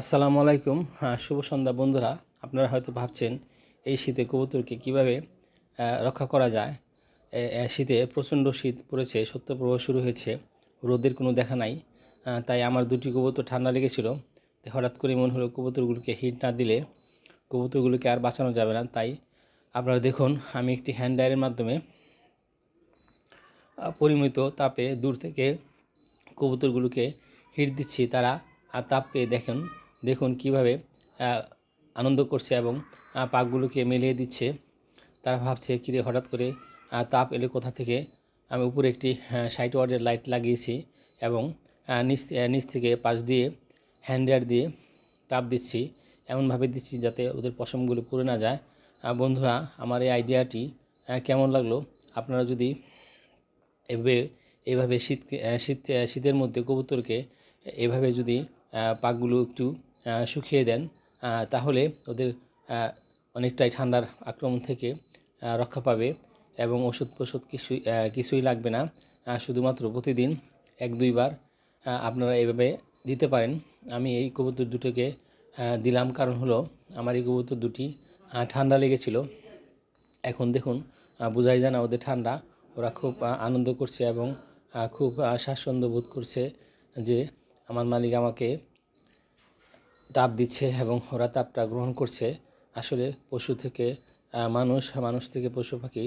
আসসালামু আলাইকুম। হ্যাঁ, শুভ সন্ধ্যা বন্ধুরা। আপনারা হয়তো ভাবছেন এই শীতে কবুতরকে কীভাবে রক্ষা করা যায়? শীতে প্রচণ্ড শীত পড়েছে সত্যপ্রবাহ শুরু হয়েছে রোদের কোনো দেখা নাই। তাই আমার দুটি কবুতর ঠান্ডা লেগেছিল। হঠাৎ করে মনে হলো কবুতরগুলোকে হিট না দিলে কবুতরগুলোকে আর বাঁচানো যাবে না। তাই আপনারা দেখুন আমি একটি হ্যান্ড ড্রায়ারের মাধ্যমে পরিমিত তাপে দূর থেকে কবুতরগুলোকে হিট দিচ্ছি। তারা আর তাপ পেয়ে দেখেন দেখুন কীভাবে আনন্দ করছে এবং পাকগুলোকে মিলিয়ে দিচ্ছে। তারা ভাবছে, কিরে, হঠাৎ করে তাপ এলে কোথা থেকে? আমি উপরে একটি সাইট ওয়ার্ডের লাইট লাগিয়েছি এবং নিচ নিচ থেকে পাশ দিয়ে হ্যান্ডার দিয়ে তাপ দিচ্ছি। এমনভাবে দিচ্ছি যাতে ওদের পশমগুলো পুড়ে না যায়। বন্ধুরা, আমার এই আইডিয়াটি কেমন লাগল? আপনারা যদি এভাবে এভাবে শীত শীত শীতের মধ্যে কবুতরকে এভাবে যদি পাকগুলো একটু শুকিয়ে দেন তাহলে ওদের অনেকটাই ঠান্ডার আক্রমণ থেকে রক্ষা পাবে এবং ওষুধ ফষুধ কিছুই কিছুই লাগবে না। শুধুমাত্র প্রতিদিন এক দুইবার আপনারা এভাবে দিতে পারেন। আমি এই কবুতর দুটোকে দিলাম কারণ হলো আমার এই কবুতর দুটি ঠান্ডা লেগেছিল। এখন দেখুন বোঝাই যায় না ওদের ঠান্ডা। ওরা খুব আনন্দ করছে এবং খুব স্বাচ্ছন্দ্য বোধ করছে যে আমার মালিক আমাকে তাপ দিচ্ছে এবং ওরা তাপটা গ্রহণ করছে। আসলে পশু থেকে মানুষ মানুষ থেকে পশু পাখি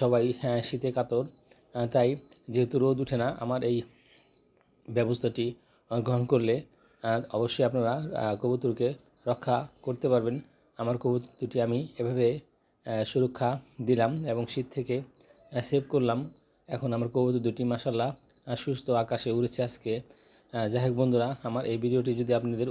সবাই আহ, শীতে কাতর। তাই যেহেতু রোদ উঠে না আমার এই ব্যবস্থাটি গ্রহণ করলে অবশ্যই আপনারা কবুতরকে রক্ষা করতে পারবেন। আমার কবুতর দুটি আমি এভাবে সুরক্ষা দিলাম এবং শীত থেকে সেভ করলাম। এখন আমার কবুতর দুটি মাসাল্লাহ সুস্থ আকাশে উড়েছে আজকে। যাই হোক বন্ধুরা আমার এই ভিডিওটি যদি আপনাদের